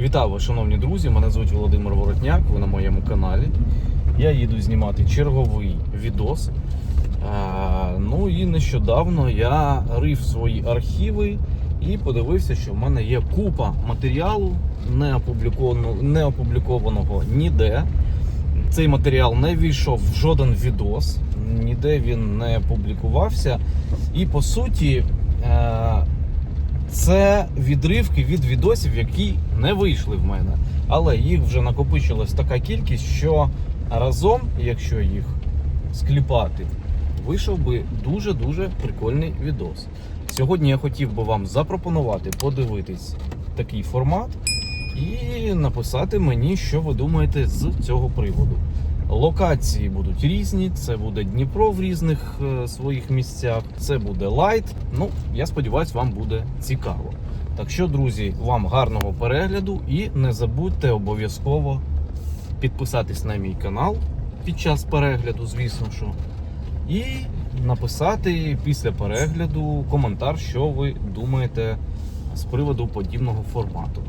Вітаю вас, шановні друзі! Мене звуть Володимир Воротняк, ви на моєму каналі. Я їду знімати черговий відос. Ну і нещодавно я рив свої архіви і подивився, що в мене є купа матеріалу, не опублікованого, не опублікованого ніде. Цей матеріал не війшов в жоден відос, ніде він не публікувався. І по суті, е, це відривки від відосів, які не вийшли в мене. Але їх вже накопичилась така кількість, що разом, якщо їх скліпати, вийшов би дуже-дуже прикольний відос. Сьогодні я хотів би вам запропонувати подивитись такий формат і написати мені, що ви думаєте з цього приводу. Локації будуть різні, це буде Дніпро в різних е, своїх місцях, це буде лайт. Ну, я сподіваюся, вам буде цікаво. Так що, друзі, вам гарного перегляду і не забудьте обов'язково підписатись на мій канал під час перегляду, звісно що. І написати після перегляду коментар, що ви думаєте з приводу подібного формату.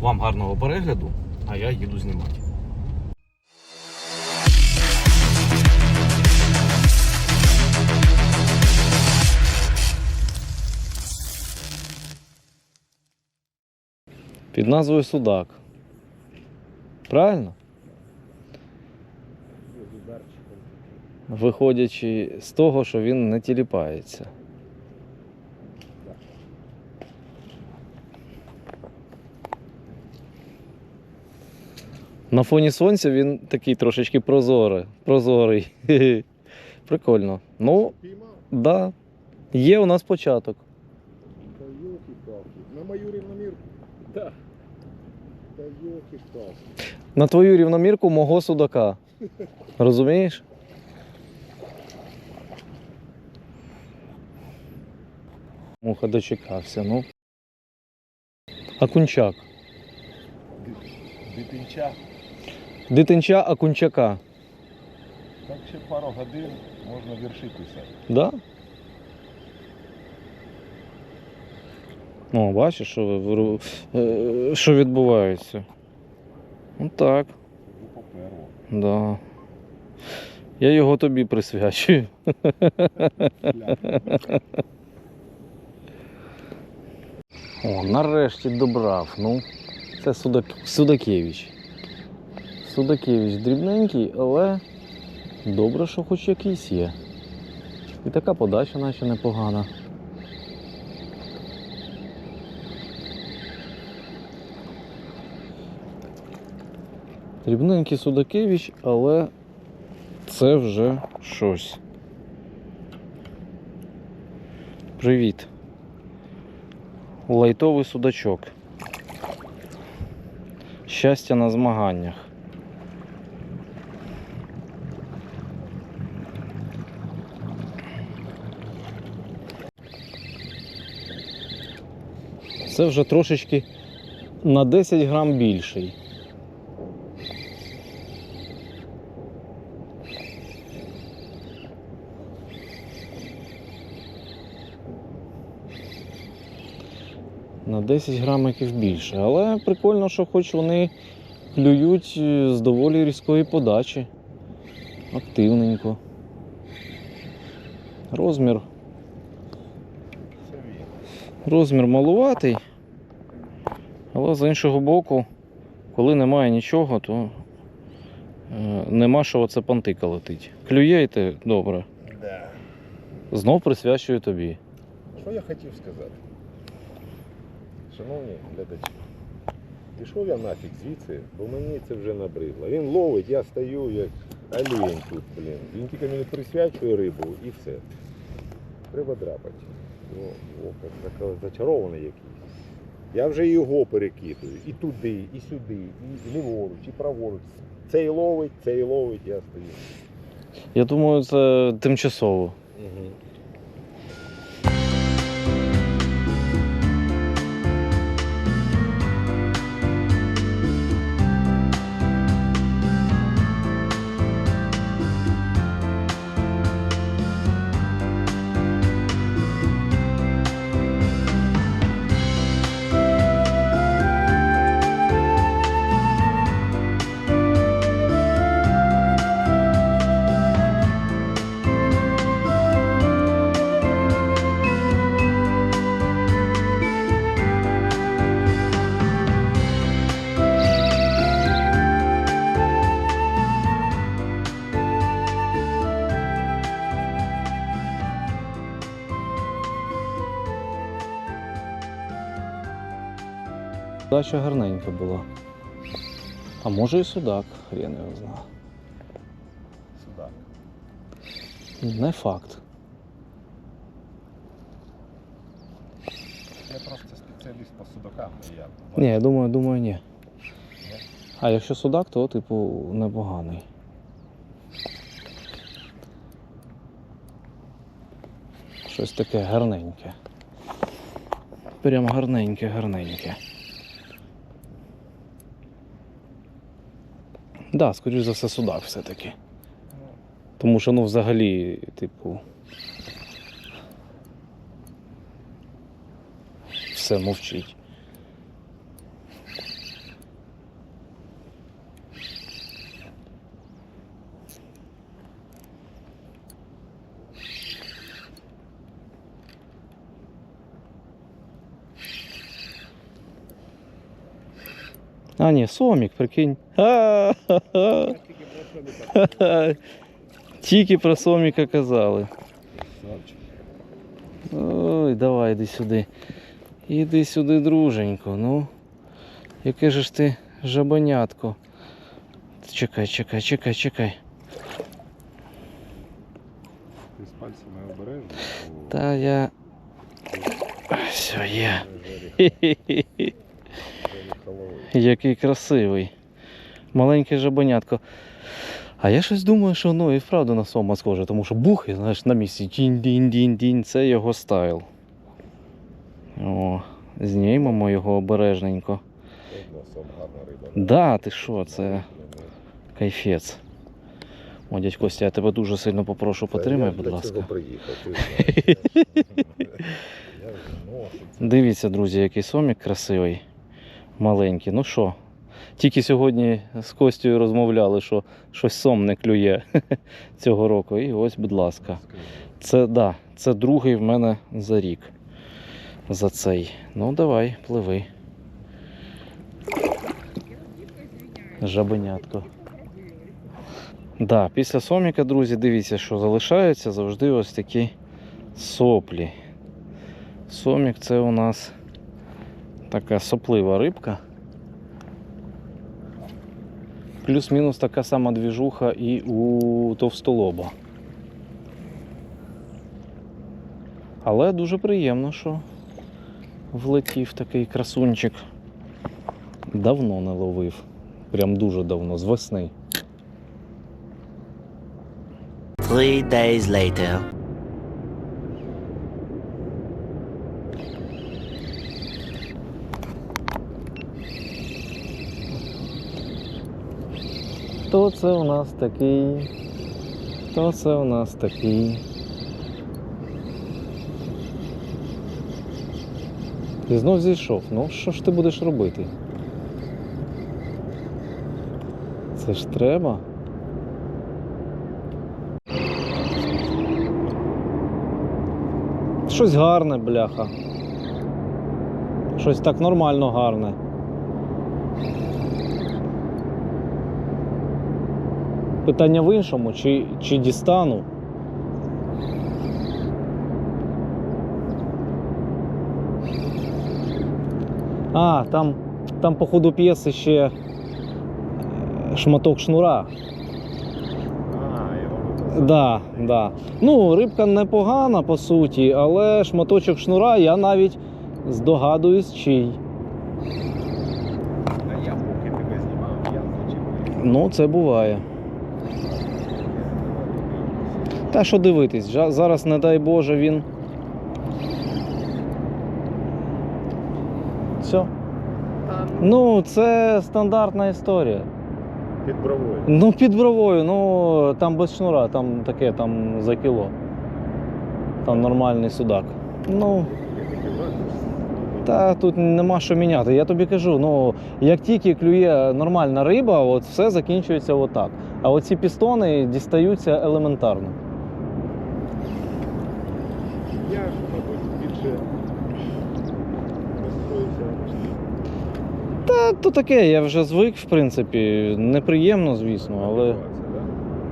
Вам гарного перегляду, а я їду знімати. Під назвою Судак. Правильно? Виходячи з того, що він не тіліпається. На фоні сонця він такий трошечки прозорий. прозорий. Прикольно. Ну, да. Є у нас початок. На мою рівномірку? Да. На твою рівномірку мого судака. Розумієш? Муха дочекався, ну. Акунчак. Дитинча. Дитинча Акунчака. Так ще пару годин можна вірші писати. Да? О, бачиш, що, е, що відбувається. Ну так, да. Я його тобі присвячую. О, нарешті добрав. Ну, це Судак... Судакевич. Судакевич дрібненький, але добре, що хоч якийсь є. І така подача наче непогана. Дрібненький Судакевич, але це вже щось. Привіт. Лайтовий судачок. Щастя на змаганнях. Це вже трошечки на 10 грам більший. 10 грамиків більше. Але прикольно, що хоч вони клюють е, з доволі різкої подачі. Активненько. Розмір. Розмір малуватий. Але з іншого боку, коли немає нічого, то е, нема що оце пантика летить. Клюєте добре. Да. Знов присвячую тобі. Що я хотів сказати? Шановні глядачі, пішов я нафіг звідси, бо мені це вже набридло. Він ловить, я стою як олень тут, блін. Він тільки мені присвячує рибу і все. Треба драпати. О, о, зачарований якийсь. Я вже його перекидую. І туди, і сюди, і ліворуч, і праворуч. Цей ловить, цей ловить, я стою. Я думаю, це тимчасово. Дача гарненька була. А може і судак, хрен його знає. Сюди. Не факт. Я просто спеціаліст по судакам. і Я Ні, я думаю, думаю, ні. А якщо судак, то типу непоганий. Щось таке гарненьке. Прям гарненьке, гарненьке. Да, скоріш за все, судак все-таки. Тому що, ну, взагалі, типу. Все мовчить. А, ні, сомік, прикинь. Тільки про соміка казали. Ой, давай, іди сюди. Іди сюди, друженько. Ну, яке же ж ти жабонятко. Чекай, чекай, чекай, чекай. Ти з пальцями обережно. Та я. Все, є. Який красивий. Маленьке жабонятко. А я щось думаю, що ну і вправду на сома схоже, тому що бухи, знаєш, на місці. Тінь-дінь-дінь-дінь, це його стайл. О, знімемо його обережненько. Сом гарна риба. Да, ти що, це кайфець. О, дядь Костя, я тебе дуже сильно попрошу, потримай, будь ласка. ношу. Дивіться, друзі, який сомік красивий, маленький. Ну що, тільки сьогодні з Костю розмовляли, що щось сом не клює цього року. І ось, будь ласка. Це, да, це другий в мене за рік. За цей. Ну, давай, пливи. Жабенятко. Да, після соміка, друзі, дивіться, що залишаються завжди ось такі соплі. Сомік це у нас така соплива рибка. Плюс-мінус така сама двіжуха і у товстолоба. Але дуже приємно, що влетів такий красунчик. Давно не ловив. Прям дуже давно, з весни. Three days later. Хто це у нас такий? Хто це у нас такий? Ти знов зійшов. Ну, що ж ти будеш робити? Це ж треба. Щось гарне, бляха. Щось так нормально гарне. Питання в іншому, чи, чи дістану. А, там, там по ходу п'єси ще е, шматок шнура. А, його виписав. Да, да. Ну, рибка непогана по суті, але шматочок шнура я навіть здогадуюсь, чий. А я поки тебе знімав, я зачепив. Ну, це буває. Та що дивитись, зараз, не дай Боже, він. Все. Ну, це стандартна історія. Під бровою. Ну, під бровою, ну там без шнура, там таке, там за кіло. Там нормальний судак. Ну, та тут нема що міняти. Я тобі кажу, ну як тільки клює нормальна риба, от все закінчується отак. А оці пістони дістаються елементарно. Я ж, мабуть, більше розстроївся. Та то таке, я вже звик, в принципі. Неприємно, звісно, але.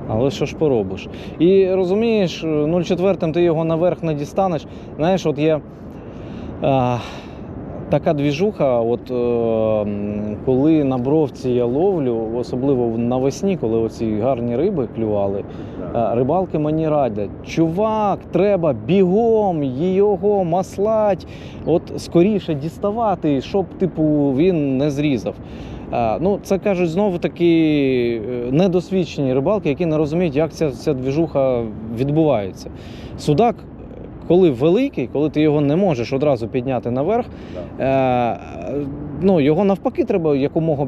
Але що ж поробиш? І розумієш, 0,4 ти його наверх не дістанеш. Знаєш, от є. А, така двіжуха, от е, коли на бровці я ловлю, особливо навесні, коли оці гарні риби клювали, е, рибалки мені радять: чувак, треба бігом його маслать, от скоріше діставати, щоб типу він не зрізав. Е, Ну, це кажуть знову таки е, недосвідчені рибалки, які не розуміють, як ця, ця двіжуха відбувається. Судак, коли великий, коли ти його не можеш одразу підняти наверх, е, ну, його навпаки треба якомога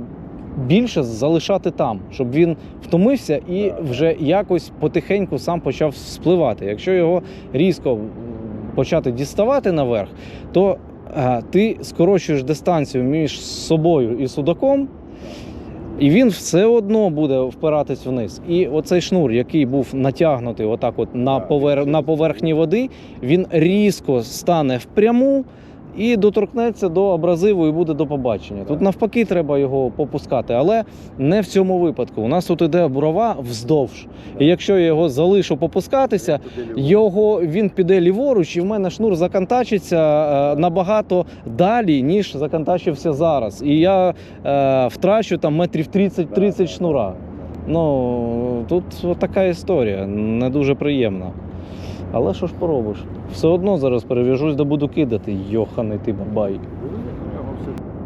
більше залишати там, щоб він втомився і вже якось потихеньку сам почав спливати. Якщо його різко почати діставати наверх, то е, ти скорочуєш дистанцію між собою і судаком. І він все одно буде впиратись вниз. І оцей шнур, який був натягнутий отак от на, повер... на поверхні води, він різко стане впряму і доторкнеться до абразиву і буде до побачення. Тут навпаки треба його попускати, але не в цьому випадку. У нас тут іде бурова вздовж. І якщо я його залишу попускатися, його він піде ліворуч, і в мене шнур закантачиться е, набагато далі, ніж закантачився зараз. І я е, втрачу там метрів 30-30 шнура. Ну тут така історія, не дуже приємна. Але що ж поробиш? Все одно зараз перев'яжусь, де буду кидати. Йоханий ти бабай.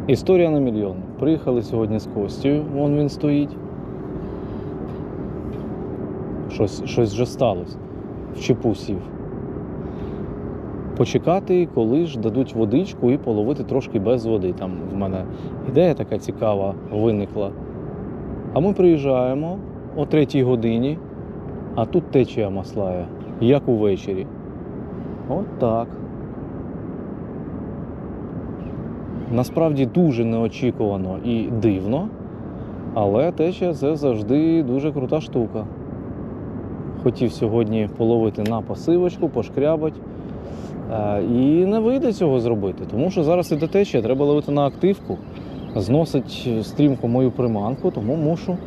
Історія на мільйон. Приїхали сьогодні з Костю, вон він стоїть. Щось, щось вже сталося. В чепу сів. Почекати, коли ж дадуть водичку і половити трошки без води. Там в мене ідея така цікава виникла. А ми приїжджаємо о третій годині, а тут течія маслає, як увечері. От так. Насправді дуже неочікувано і дивно, але течія це завжди дуже крута штука. Хотів сьогодні половити на пасивочку, пошкрябать. Е, І не вийде цього зробити, тому що зараз іде течія, треба ловити на активку. Зносить стрімко мою приманку, тому мушу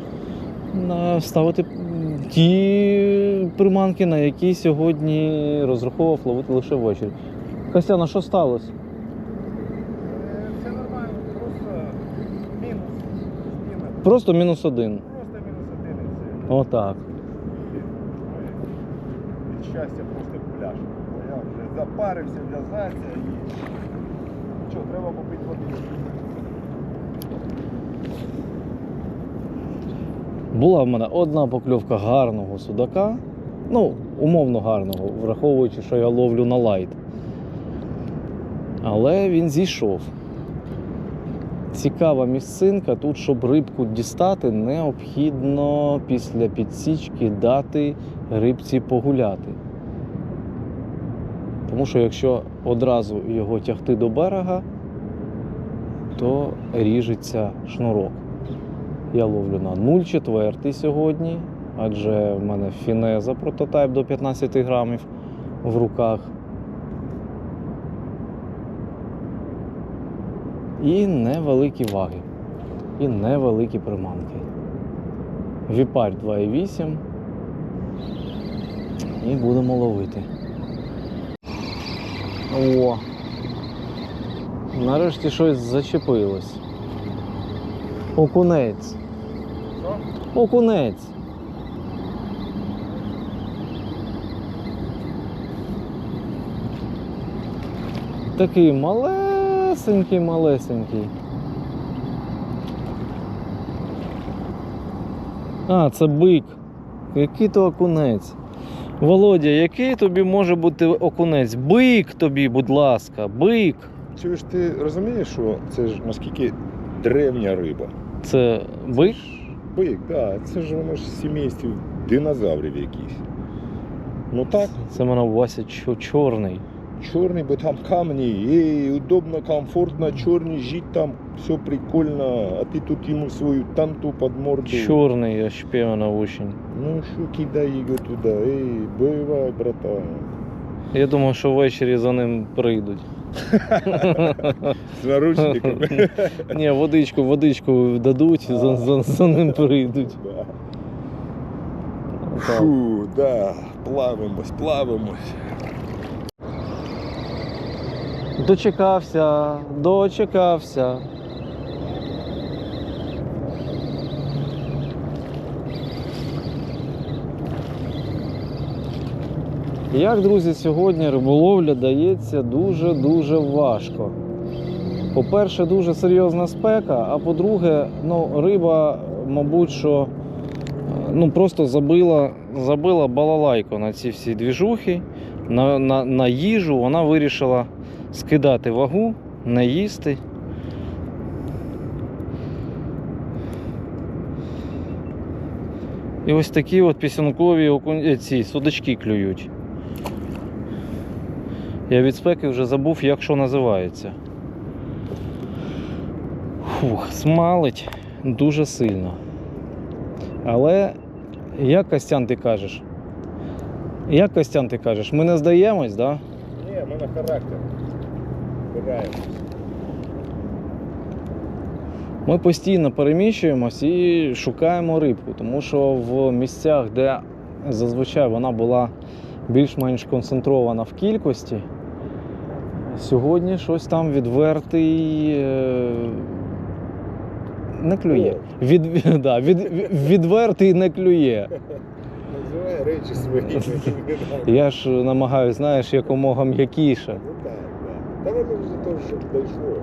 е, ставити ті приманки, на які сьогодні розраховував ловити лише ввечері. Костяна, що сталося? Все нормально, просто мінус. Просто мінус один. Просто мінус один і все. Отак. Від щастя просто пляж. Я вже запарився в'язатися і. Що, треба попити води. Була в мене одна покльовка гарного судака. Ну, умовно гарного, враховуючи, що я ловлю на лайт. Але він зійшов. Цікава місцинка. Тут, щоб рибку дістати, необхідно після підсічки дати рибці погуляти. Тому що якщо одразу його тягти до берега, то ріжеться шнурок. Я ловлю на 0,4 сьогодні, адже в мене фінеза прототайп до 15 грамів в руках. І невеликі ваги. І невеликі приманки. Віпарь 2,8. І будемо ловити. О! Нарешті щось зачепилось. Окунець. Окунець. Такий малесенький, малесенький. А, це бик. Який то окунець? Володя, який тобі може бути окунець? Бик тобі, будь ласка, бик. Чуєш, ти розумієш, що це ж наскільки древня риба? Це бик? Бик, так, да, це ж воно ж сімействі динозаврів якихось. Ну так, Це мене Вася чорний. Чорний, бо там камні, і удобно, комфортно, чорний, жити там, все прикольно, а ти тут йому свою танту під морду. Чорний, я шпіона очень. Ну що кидай його туди, ей, бойовай, братан. Я думав, що ввечері за ним прийдуть. З наручниками. Ні, водичку, водичку дадуть, за, за, за ним прийдуть. Да. Фу, да, плавимось, плавимось. Дочекався, дочекався. Як, друзі, сьогодні риболовля дається дуже-дуже важко. По-перше, дуже серйозна спека, а по-друге, ну, риба, мабуть, що ну, просто забила, забила балалайку на ці всі двіжухи, на, на, на їжу. Вона вирішила скидати вагу, не їсти. І ось такі от пісянкові окунь- е, ці судачки клюють. Я від спеки вже забув, як що називається. Фух, смалить дуже сильно. Але як Костян ти кажеш? Як Костян ти кажеш, ми не здаємось, да? Ні, ми на характер. Збираємо. Ми постійно переміщуємось і шукаємо рибку, тому що в місцях, де зазвичай вона була більш-менш концентрована в кількості, сьогодні щось там відвертий. е, Не клює. Від, да, від, від- відвертий не клює. Називай речі свої. Я ж намагаюся, знаєш, якомога м'якіше. Ну так, воно вже то, що дійшло.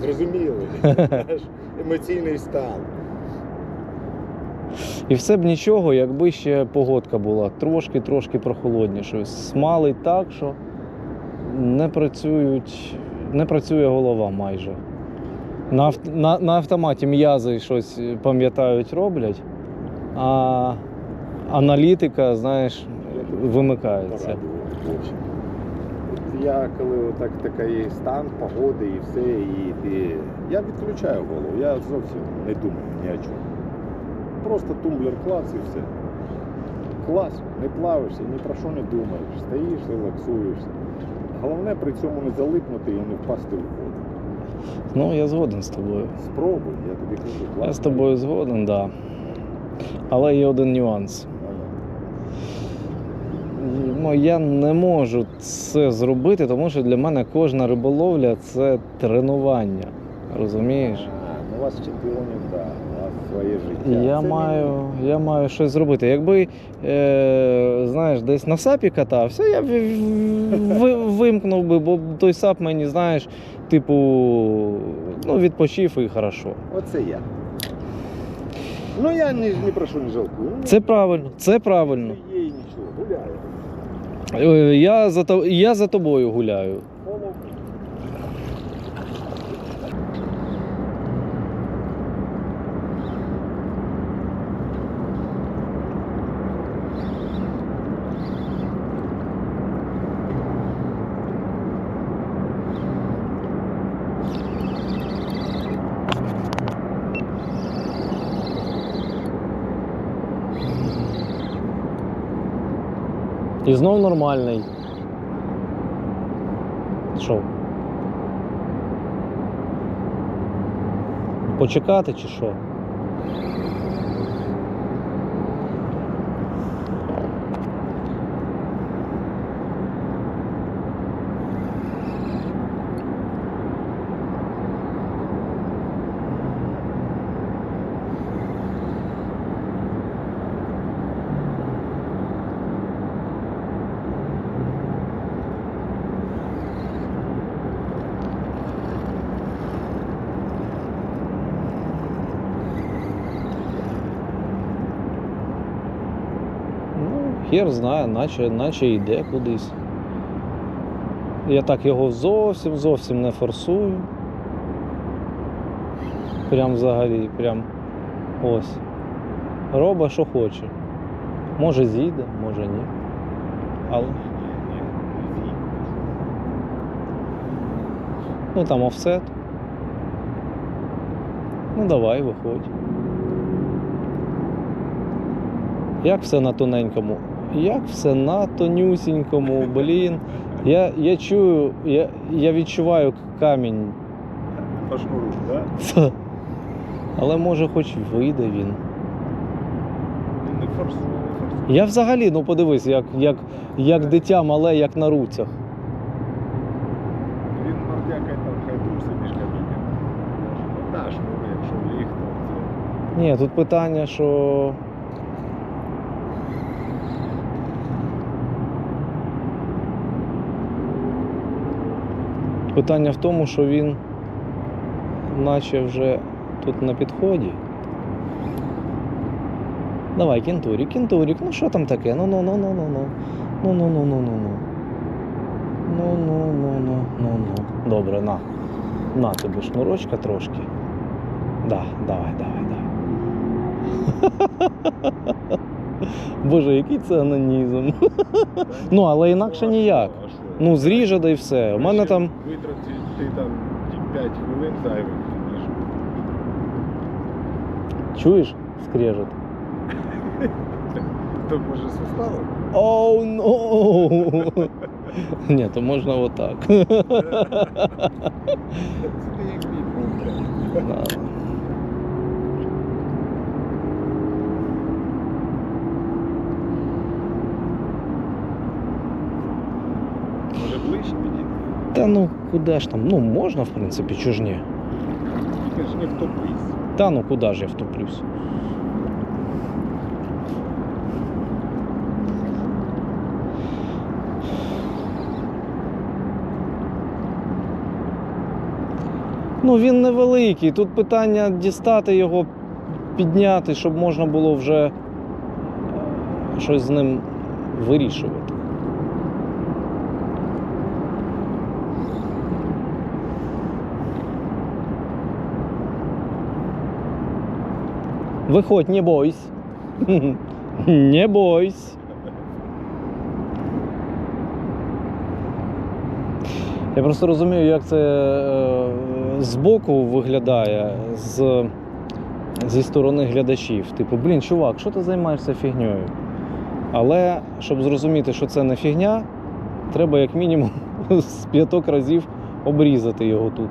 Зрозуміли наш емоційний стан. І все б нічого, якби ще погодка була трошки-трошки прохолоднішою. Смалить так, що не працюють, не працює голова майже. На, авт- на, на автоматі м'язи щось пам'ятають, роблять, а аналітика, знаєш, вимикається. Я коли отак такий стан, погоди і все, і ти. Я відключаю голову, я зовсім не думаю ні о чому. Просто тумблер клац і все. Клас, не плавишся, ні про що не думаєш. Стоїш, релаксуєшся. Головне при цьому не залипнути і не впасти в воду. Ну, я згоден з тобою. Спробуй, я тобі кажу. Я з тобою згоден, так. Да. Але є один нюанс. Ну, я не можу це зробити, тому що для мене кожна риболовля це тренування. Розумієш? Ну у вас чемпіонів, так, у своє життя. Я Це маю, я маю щось зробити. Якби е, знаєш, десь на сапі катався, я б ви- вимкнув би, бо той сап мені, знаєш, типу, ну, відпочив і хорошо. Оце я. Ну я ні, ні про що не жалкую. Ну, Це правильно, це правильно. не є і нічого, гуляю. Е, Я за, я за тобою гуляю. І знов нормальний. Що? Почекати чи що? Ну, хер знає, наче, наче йде кудись. Я так його зовсім зовсім не форсую. Прям взагалі, прям ось. Роба, що хоче. Може зійде, може ні. Але ну там офсет. Ну давай, виходь. Як все на тоненькому? як все на тонюсінькому, блін. Я я чую, я я відчуваю камінь. По так? Да? Але може хоч вийде він. Він не форсує. Я взагалі, ну подивись, як як, як дитя мале, як на руцях. Він мордякає там хайдуся між кабінетом. Та шнури, якщо ліг, то це. Ні, тут питання, що. Питання в тому, що він наче вже тут на підході. Давай, кінтурік, кінтурік, ну що там таке? Ну ну ну ну ну ну. Ну ну ну ну ну ну. Ну ну ну ну ну ну. Добре, на. На тобі шнурочка трошки. Да, давай, давай, давай. Боже, який це анонізм. Ну, але інакше ніяк. що, а що? Ну, зріже да і все. У мене Ще там. Витратити ти там 5 хвилин зайвих, ніж. Чуєш? Скрежет. То може суставом? Оу, ну. Ні, то можна отак. Це ти як мій ну куди ж там? Ну можна, в принципі, чого ж ні. Тільки ж не втопись. Та ну куди ж я втоплюсь? Ну він невеликий. Тут питання дістати його, підняти, щоб можна було вже е, щось з ним вирішувати. Виходь, не бойся. Не бойся. Я просто розумію, як це е, збоку виглядає з, зі сторони глядачів. Типу, блін, чувак, що ти займаєшся фігньою? Але щоб зрозуміти, що це не фігня, треба як мінімум з п'яток разів обрізати його тут.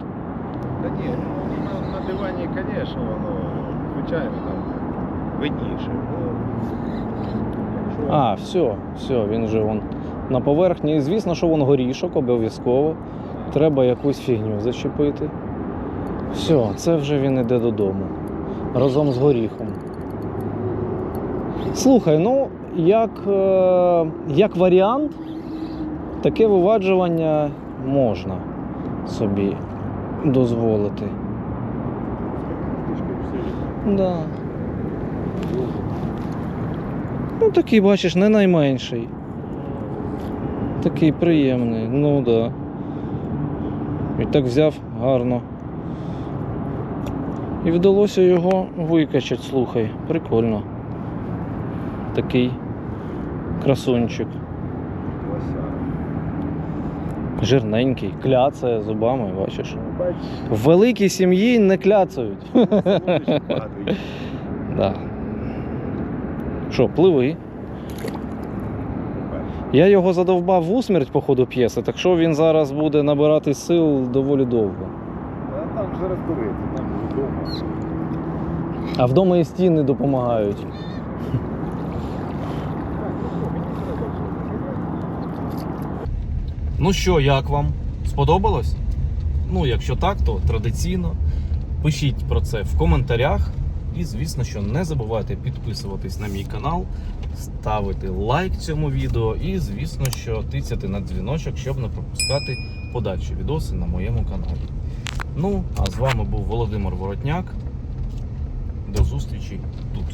Та ні, ну на, на дивані, звісно, воно, звичайно, там видніше. А, все, все, він вже вон на поверхні. І звісно, що вон горішок обов'язково. Треба якусь фігню зачепити. Все, це вже він іде додому. Разом з горіхом. Слухай, ну, як, е, як варіант, таке виваджування можна собі дозволити. Да. Ну, такий, бачиш, не найменший. Такий приємний, ну да. І так взяв гарно. І вдалося його викачати, слухай, прикольно. Такий красунчик. Жирненький, кляцає зубами, бачиш. Бач, В великій сім'ї не кляцають. Да. Що, пливи? Я його задовбав в усмерть по ходу п'єси, так що він зараз буде набирати сил доволі довго. А там вже розбереться, там вдома. А вдома і стіни допомагають. Ну що, як вам? Сподобалось? Ну, якщо так, то традиційно пишіть про це в коментарях. І, звісно, що не забувайте підписуватись на мій канал, ставити лайк цьому відео і, звісно, що тицяти на дзвіночок, щоб не пропускати подальші відоси на моєму каналі. Ну, а з вами був Володимир Воротняк. До зустрічі тут.